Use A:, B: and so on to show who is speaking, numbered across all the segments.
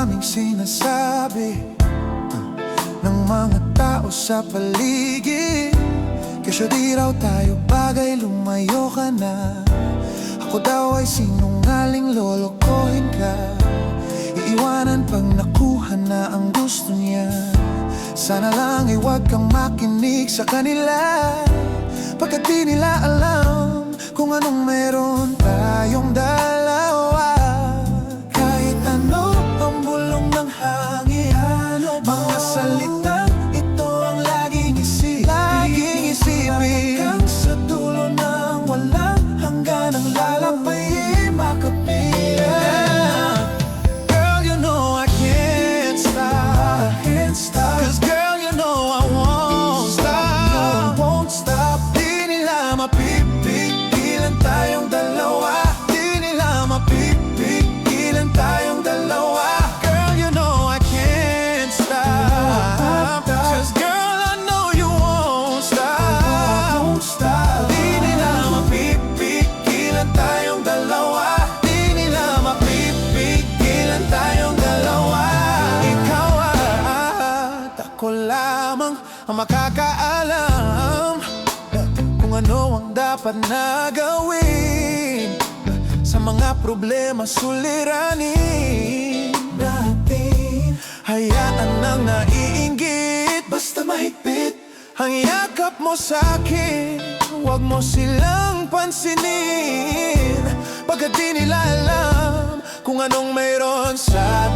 A: daming sinasabi uh, Ng mga tao sa paligid. Kasi di raw tayo bagay, lumayo ka na. Ako daw ay sinungaling, lolokohin ka. Iiwanan pag nakuha na ang gusto niya. Sana lang ay huwag kang makinig sa kanila. Pagkat di nila alam kung anong meron tayong dahil ang makakaalam eh, Kung ano ang dapat na gawin eh, Sa mga problema suliranin Natin. Hayaan ang naiingit Basta mahigpit Ang yakap mo sa'kin Huwag mo silang pansinin Pagkat di nila alam Kung anong mayroon sa'kin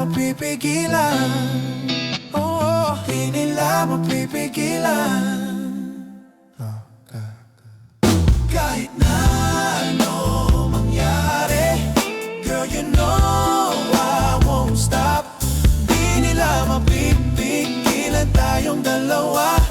A: mapipigilan. Oo, di nila mapipigilan. Kahit na ano mangyari Girl, you know I won't stop. Di nila mapipigilan tayong dalawa.